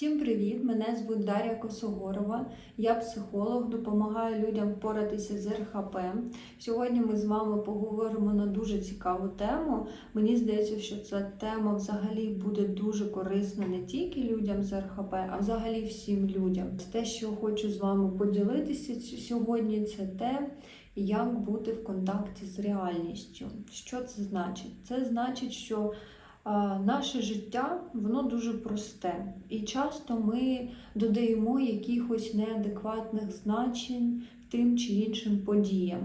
Всім привіт! Мене звуть Дар'я Косогорова. Я психолог, допомагаю людям впоратися з РХП. Сьогодні ми з вами поговоримо на дуже цікаву тему. Мені здається, що ця тема взагалі буде дуже корисна не тільки людям з РХП, а взагалі всім людям. Те, що хочу з вами поділитися сьогодні, це те, як бути в контакті з реальністю. Що це значить? Це значить, що Наше життя воно дуже просте, і часто ми додаємо якихось неадекватних значень тим чи іншим подіям.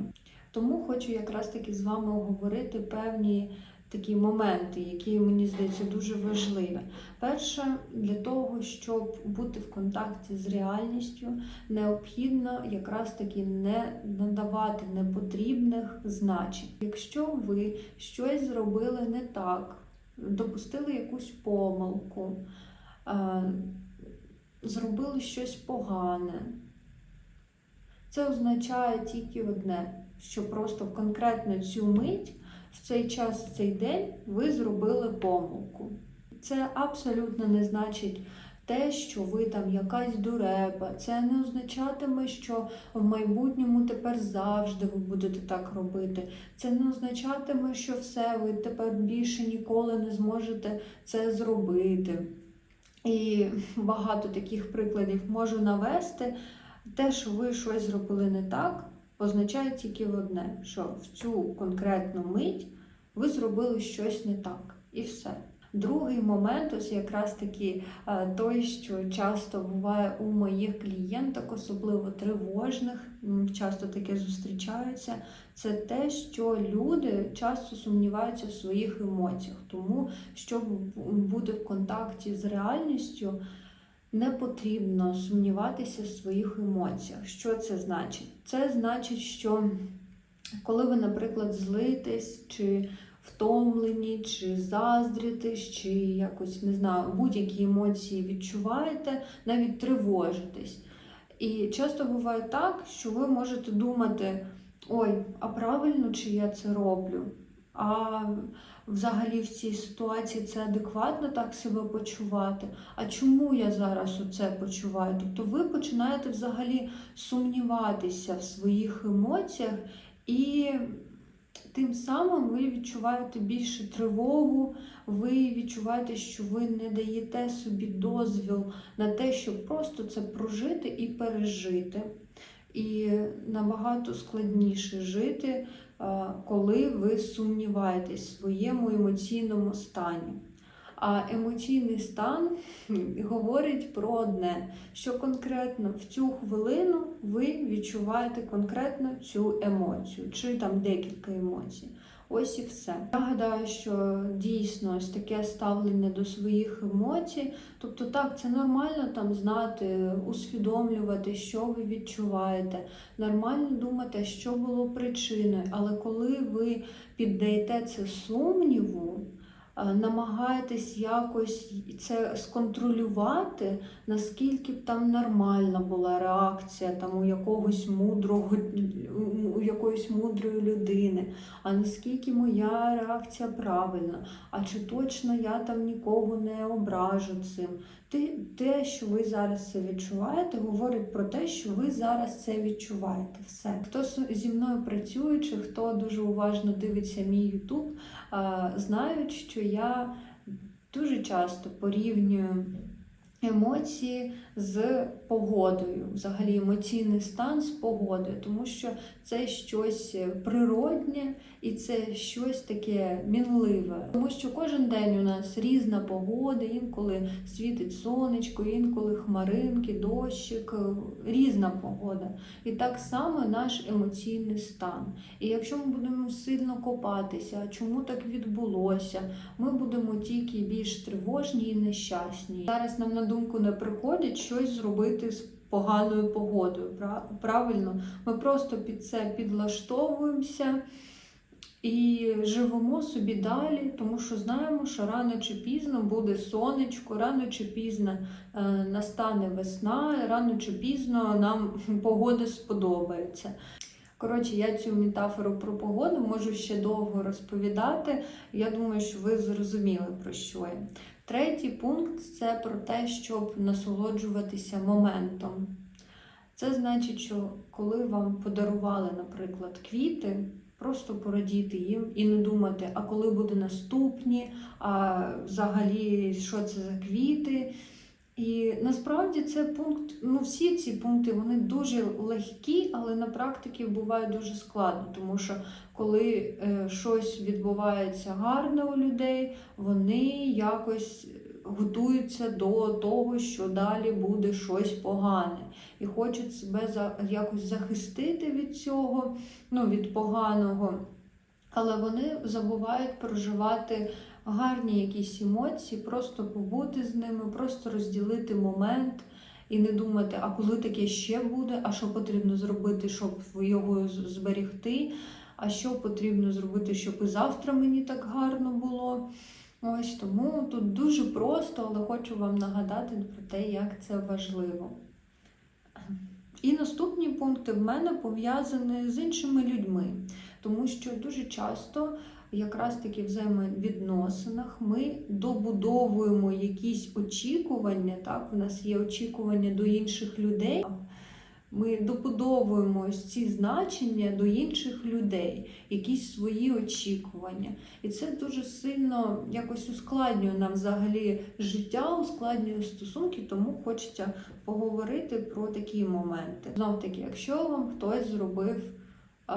Тому хочу якраз таки з вами оговорити певні такі моменти, які мені здається дуже важливі. Перше, для того, щоб бути в контакті з реальністю, необхідно якраз таки не надавати непотрібних значень. Якщо ви щось зробили не так, допустили якусь помилку, е, зробили щось погане. Це означає тільки одне, що просто конкретно цю мить, в цей час, в цей день ви зробили помилку. Це абсолютно не значить те, що ви там якась дурепа. Це не означатиме, що в майбутньому тепер завжди ви будете так робити. Це не означатиме, що все, ви тепер більше ніколи не зможете це зробити. І багато таких прикладів можу навести. Те, що ви щось зробили не так, означає тільки одне, що в цю конкретну мить ви зробили щось не так. І все. Другий момент, ось якраз таки е, той, що часто буває у моїх клієнток, особливо тривожних, часто таке зустрічається, це те, що люди часто сумніваються в своїх емоціях. Тому, щоб бути в контакті з реальністю, не потрібно сумніватися в своїх емоціях. Що це значить? Це значить, що коли ви, наприклад, злитесь чи втомлені, чи заздритесь, чи якось не знаю, будь-які емоції відчуваєте, навіть тривожитесь. І часто буває так, що ви можете думати: ой, а правильно чи я це роблю? А взагалі в цій ситуації це адекватно так себе почувати. А чому я зараз оце почуваю? Тобто ви починаєте взагалі сумніватися в своїх емоціях, і тим самим ви відчуваєте більше тривогу, ви відчуваєте, що ви не даєте собі дозвіл на те, щоб просто це прожити і пережити. І набагато складніше жити, коли ви сумніваєтесь в своєму емоційному стані. А емоційний стан говорить про одне, що конкретно в цю хвилину ви відчуваєте конкретно цю емоцію, чи там декілька емоцій. Ось і все. Я гадаю, що дійсно ось таке ставлення до своїх емоцій. Тобто, так, це нормально там знати, усвідомлювати, що ви відчуваєте. Нормально думати, що було причиною. Але коли ви піддаєте це сумніву, намагаєтесь якось це сконтролювати, наскільки б там нормальна була реакція там у якогось мудрого у якоїсь мудрої людини, а наскільки моя реакція правильна, а чи точно я там нікого не ображу цим. Те, що ви зараз це відчуваєте, говорить про те, що ви зараз це відчуваєте. Все. Хто зі мною працює, чи хто дуже уважно дивиться мій Ютуб, знають, що я дуже часто порівнюю емоції з погодою, взагалі емоційний стан з погодою, тому що це щось природнє і це щось таке мінливе. Тому що кожен день у нас різна погода, інколи світить сонечко, інколи хмаринки, дощик, різна погода. І так само наш емоційний стан. І якщо ми будемо сильно копатися, чому так відбулося, ми будемо тільки більш тривожні і нещасні. Зараз нам на думку не приходить щось зробити з поганою погодою. Правильно, ми просто під це підлаштовуємося. І живемо собі далі, тому що знаємо, що рано чи пізно буде сонечко, рано чи пізно е, настане весна, рано чи пізно нам погода сподобається. Коротше, я цю метафору про погоду можу ще довго розповідати. Я думаю, що ви зрозуміли про що я. Третій пункт це про те, щоб насолоджуватися моментом. Це значить, що коли вам подарували, наприклад, квіти, просто порадіти їм і не думати, а коли буде наступні, а взагалі що це за квіти. І насправді це пункт, ну всі ці пункти вони дуже легкі, але на практиці буває дуже складно, тому що коли е, щось відбувається гарне у людей, вони якось готуються до того, що далі буде щось погане, і хочуть себе якось захистити від цього, ну від поганого. Але вони забувають проживати гарні якісь емоції, просто побути з ними, просто розділити момент і не думати, а коли таке ще буде, а що потрібно зробити, щоб його з- зберегти, а що потрібно зробити, щоб і завтра мені так гарно було. Ось тому тут дуже просто, але хочу вам нагадати про те, як це важливо. І наступні пункти в мене пов'язані з іншими людьми, тому що дуже часто, якраз таки в взаємовідносинах, ми добудовуємо якісь очікування. Так, у нас є очікування до інших людей. Ми добудовуємо ось ці значення до інших людей, якісь свої очікування. І це дуже сильно якось ускладнює нам взагалі життя, ускладнює стосунки, тому хочеться поговорити про такі моменти. Знов таки, якщо вам хтось зробив е,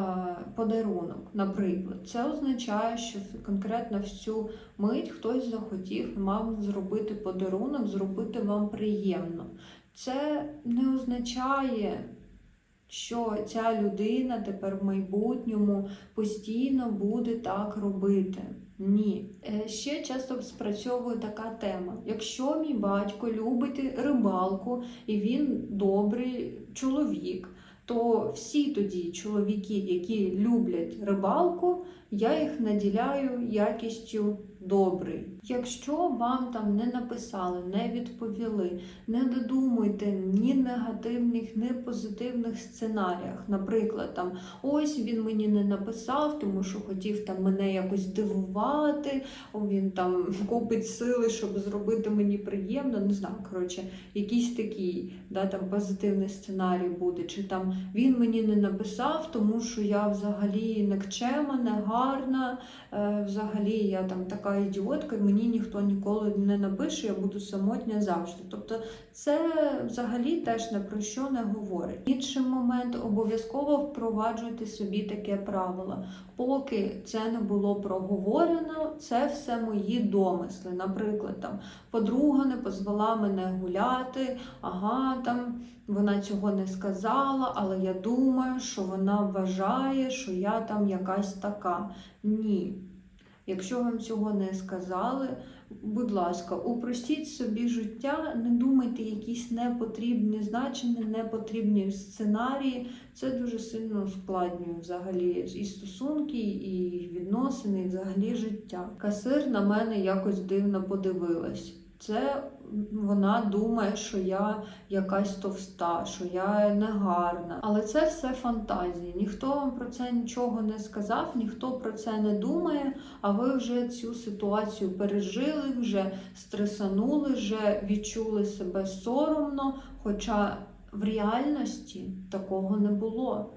подарунок, наприклад, це означає, що конкретно в цю мить хтось захотів вам зробити подарунок, зробити вам приємно. Це не означає, що ця людина тепер в майбутньому постійно буде так робити. Ні. Е, Ще часто спрацьовує така тема. Якщо мій батько любить рибалку і він добрий чоловік, то всі тоді чоловіки, які люблять рибалку, я їх наділяю якістю добрий. Якщо вам там не написали, не відповіли, не додумуйте ні негативних, ні позитивних сценаріях. Наприклад, там ось він мені не написав, тому що хотів там мене якось дивувати, він там купить сили, щоб зробити мені приємно. Не знаю, коротше, якийсь такий да, там позитивний сценарій буде. Чи там він мені не написав, тому що я взагалі никчема, негарна, е, взагалі я там така ідіотка, і мені ніхто ніколи не напише, я буду самотня завжди. Тобто це взагалі теж не про що не говорить. Інший момент обов'язково впроваджуйте собі таке правило. Поки це не було проговорено, це все мої домисли. Наприклад, там подруга не позвала мене гуляти, ага, там вона цього не сказала, але я думаю, що вона вважає, що я там якась така. Ні. Якщо вам цього не сказали, будь ласка, упростіть собі життя, не думайте якісь непотрібні значення, непотрібні сценарії. Це дуже сильно ускладнює взагалі і стосунки, і відносини, і взагалі життя. Касир на мене якось дивно подивилась. Це вона думає, що я якась товста, що я негарна. Але це все фантазії. Ніхто вам про це нічого не сказав, ніхто про це не думає. А ви вже цю ситуацію пережили, вже стресанули, вже відчули себе соромно. Хоча в реальності такого не було.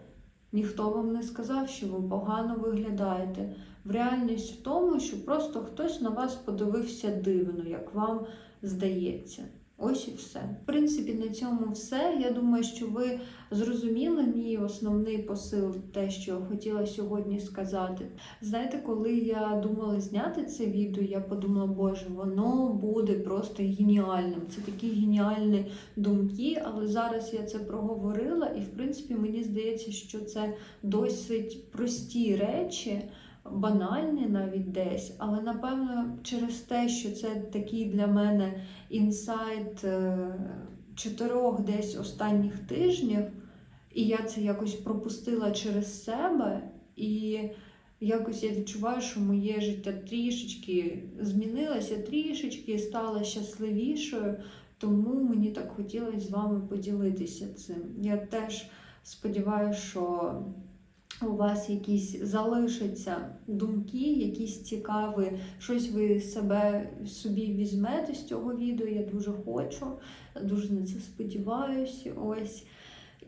Ніхто вам не сказав, що ви погано виглядаєте. В реальність в тому, що просто хтось на вас подивився дивно, як вам здається. Ось і все. В принципі, на цьому все. Я думаю, що ви зрозуміли мій основний посил, те, що хотіла сьогодні сказати. Знаєте, коли я думала зняти це відео, я подумала, боже, воно буде просто геніальним. Це такі геніальні думки, але зараз я це проговорила, і в принципі мені здається, що це досить прості речі. Банальні навіть десь, але напевно через те, що це такий для мене інсайт е, чотирьох десь останніх тижнів, і я це якось пропустила через себе, і якось я відчуваю, що моє життя трішечки змінилося, трішечки стало щасливішою, тому мені так хотілося з вами поділитися цим. Я теж сподіваюся, що у вас якісь залишаться думки, якісь цікаві, щось ви себе собі візьмете з цього відео. Я дуже хочу, дуже на це сподіваюся. Ось.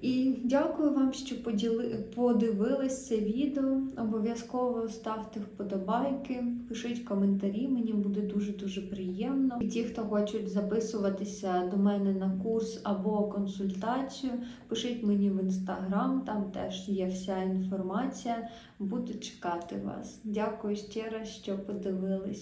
І дякую вам, що поділи... подивились це відео. Обов'язково ставте вподобайки, пишіть коментарі, мені буде дуже-дуже приємно. І ті, хто хочуть записуватися до мене на курс або консультацію, пишіть мені в інстаграм, там теж є вся інформація. Буду чекати вас. Дякую ще раз, що подивились.